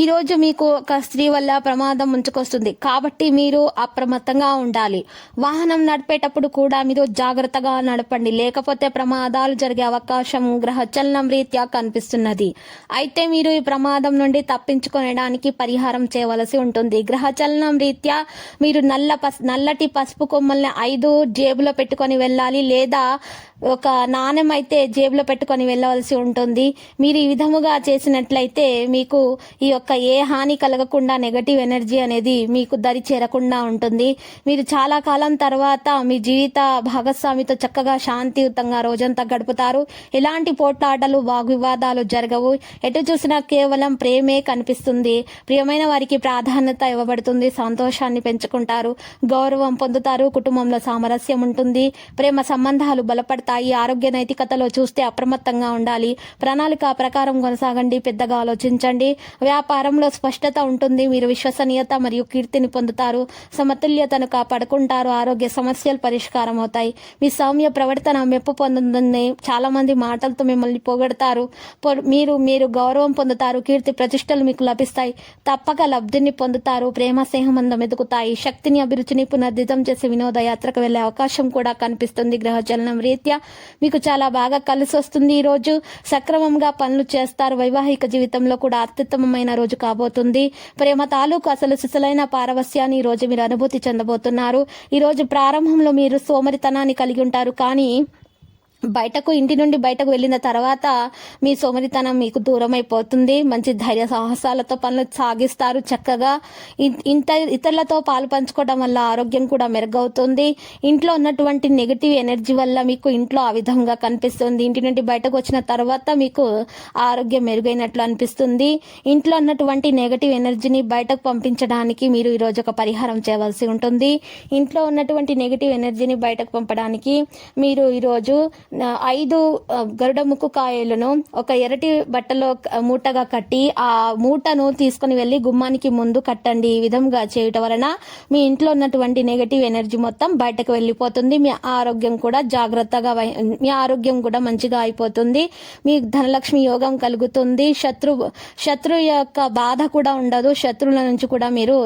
ఈ రోజు మీకు ఒక స్త్రీ వల్ల ప్రమాదం ముంచుకొస్తుంది. కాబట్టి మీరు అప్రమత్తంగా ఉండాలి. వాహనం నడిపేటప్పుడు కూడా మీరు జాగ్రత్తగా నడపండి. లేకపోతే ప్రమాదాలు జరిగే అవకాశం గ్రహచలనం రీత్యా కనిపిస్తున్నది. అయితే మీరు ఈ ప్రమాదం నుండి తప్పించుకోవడానికి పరిహారం చేయవలసి ఉంటుంది. గ్రహచలనం రీత్యా మీరు నల్ల పస్ నల్లటి పసుపు కొమ్మల్ని ఐదు జేబులో పెట్టుకొని వెళ్ళాలి. లేదా ఒక నాణెం అయితే జేబులో పెట్టుకొని వెళ్ళవలసి ఉంటుంది. మీరు ఈ విధముగా చేసినట్లయితే మీకు ఈ యొక్క ఏ హాని కలగకుండా నెగటివ్ ఎనర్జీ అనేది మీకు దరి చేరకుండా ఉంటుంది. మీరు చాలా కాలం తర్వాత మీ జీవిత భాగస్వామితో చక్కగా శాంతియుతంగా రోజంతా గడుపుతారు. ఎలాంటి పోట్లాటలు వాగ్వివాదాలు జరగవు. ఎటు చూసినా కేవలం ప్రేమే కనిపిస్తుంది. ప్రియమైన వారికి ప్రాధాన్యత ఇవ్వబడుతుంది. సంతోషాన్ని పెంచుకుంటారు. గౌరవం పొందుతారు. కుటుంబంలో సామరస్యం ఉంటుంది. ప్రేమ సంబంధాలు బలపడతాయి. ఆరోగ్య నైతికతలో చూస్తే అప్రమత్తంగా ఉండాలి. ప్రణాళిక ప్రకారం కొనసాగండి. పెద్దగా ఆలోచించండి. వ్యాపారంలో స్పష్టత ఉంటుంది. మీరు విశ్వసనీయత మరియు కీర్తిని పొందుతారు. సమతుల్యతను కాపాడుకుంటారు. ఆరోగ్య సమస్యలు పరిష్కారం అవుతాయి. మీ సౌమ్య ప్రవర్తన మెప్పు పొందుతుంది చాలామంది మాటలతో మిమ్మల్ని పొగడతారు. పొ- మీరు మీరు గౌరవం పొందుతారు. కీర్తి ప్రతిష్టలు మీకు లభిస్తాయి. తప్పక లబ్ధిని పొందుతారు. ప్రేమ స్నేహమందం ఎదుగుతాయి. శక్తిని అభిరుచిని పునర్దితం చేసే వినోద యాత్రకు వెళ్ళే అవకాశం కూడా కనిపిస్తుంది. గ్రహచలనం రీత్యా మీకు చాలా బాగా కలిసి వస్తుంది ఈరోజు సక్రమంగా పనులు చేస్తారు. వైవాహిక జీవితంలో కూడా అత్యుత్తమమైన రోజు కాబోతుంది. ప్రేమ తాలూకు అసలు సిసలైన పారవస్యాన్ని ఈ రోజు మీరు అనుభూతి చెందబోతున్నారు. ఈ రోజు ప్రారంభంలో మీరు సోమరితనాన్ని కలిగి ఉంటారు కానీ బయటకు ఇంటి నుండి బయటకు వెళ్ళిన తర్వాత మీ సోమరితనం మీకు దూరం అయిపోతుంది మంచి ధైర్య సాహసాలతో పనులు సాగిస్తారు. చక్కగా ఇ- ఇంత ఇతరులతో పాలు పంచుకోవడం వల్ల ఆరోగ్యం కూడా మెరుగవుతుంది. ఇంట్లో ఉన్నటువంటి నెగిటివ్ ఎనర్జీ వల్ల మీకు ఇంట్లో ఆ విధంగా కనిపిస్తుంది. ఇంటి నుండి బయటకు వచ్చిన తర్వాత మీకు ఆరోగ్యం మెరుగైనట్లు అనిపిస్తుంది. ఇంట్లో ఉన్నటువంటి నెగటివ్ ఎనర్జీని బయటకు పంపించడానికి మీరు ఈరోజు ఒక పరిహారం చేయవలసి ఉంటుంది. ఇంట్లో ఉన్నటువంటి నెగిటివ్ ఎనర్జీని బయటకు పంపడానికి మీరు ఈరోజు ఐదు గరుడ ముక్కు కాయలను ఒక ఎరటి బట్టలో మూటగా కట్టి ఆ మూటను తీసుకొని వెళ్ళి గుమ్మానికి ముందు కట్టండి ఈ విధంగా చేయటం వలన మీ ఇంట్లో ఉన్నటువంటి నెగటివ్ ఎనర్జీ మొత్తం బయటకు వెళ్ళిపోతుంది. మీ ఆరోగ్యం కూడా జాగ్రత్తగా మీ ఆరోగ్యం కూడా మంచిగా అయిపోతుంది. మీ ధనలక్ష్మి యోగం కలుగుతుంది. శత్రు శత్రు యొక్క బాధ కూడా ఉండదు. శత్రువుల నుంచి కూడా మీరు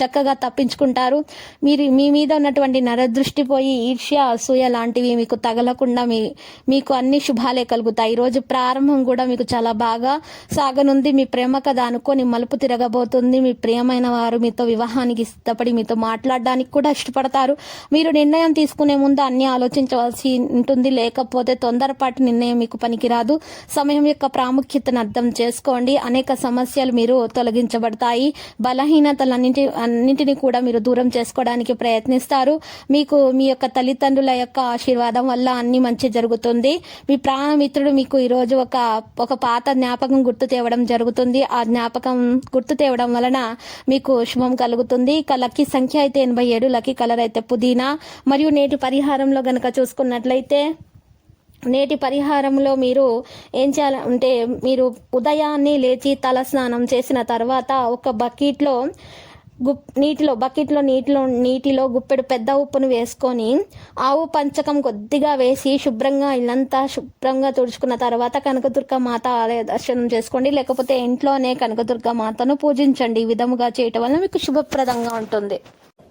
చక్కగా తప్పించుకుంటారు. మీరు మీ మీద ఉన్నటువంటి నరదృష్టి పోయి ఈర్ష్య అసూయ లాంటివి మీకు తగలకుండా మీ మీకు అన్ని శుభాలే కలుగుతాయి. ఈ రోజు ప్రారంభం కూడా మీకు చాలా బాగా సాగనుంది. మీ ప్రేమ కథ అనుకొని మలుపు తిరగబోతుంది. మీ ప్రియమైన వారు మీతో వివాహానికి ఇష్టపడి మీతో మాట్లాడడానికి కూడా ఇష్టపడతారు. మీరు నిర్ణయం తీసుకునే ముందు అన్ని ఆలోచించవలసి ఉంటుంది. లేకపోతే తొందరపాటు నిర్ణయం మీకు పనికిరాదు. సమయం యొక్క ప్రాముఖ్యతను అర్థం చేసుకోండి. అనేక సమస్యలు మీరు తొలగించబడతాయి. బలహీనతలన్నింటి అన్నింటినీ కూడా మీరు దూరం చేసుకోవడానికి ప్రయత్నిస్తారు. మీకు మీ యొక్క తల్లిదండ్రుల యొక్క ఆశీర్వాదం వల్ల అన్ని మంచి జరుగుతుంది. మీ ప్రాణమిత్రుడు మీకు ఈరోజు ఒక ఒక పాత జ్ఞాపకం గుర్తు తేవడం జరుగుతుంది. ఆ జ్ఞాపకం గుర్తు తేవడం వలన మీకు శుభం కలుగుతుంది. ఇక లక్కీ సంఖ్య అయితే ఎనభై ఏడు లక్కీ కలర్ అయితే పుదీనా. మరియు నేటి పరిహారంలో గనక చూసుకున్నట్లయితే నేటి పరిహారంలో మీరు ఏం చేయాలంటే మీరు ఉదయాన్నే లేచి తల స్నానం చేసిన తర్వాత ఒక బకెట్లో గుప్ నీటిలో బకెట్లో నీటిలో నీటిలో గుప్పెడు పెద్ద ఉప్పును వేసుకొని ఆవు పంచకం కొద్దిగా వేసి శుభ్రంగా ఇల్లంతా శుభ్రంగా తుడుచుకున్న తర్వాత కనకదుర్గ మాత ఆలయ దర్శనం చేసుకోండి. లేకపోతే ఇంట్లోనే కనకదుర్గ మాతను పూజించండి. ఈ విధముగా చేయటం వల్ల మీకు శుభప్రదంగా ఉంటుంది.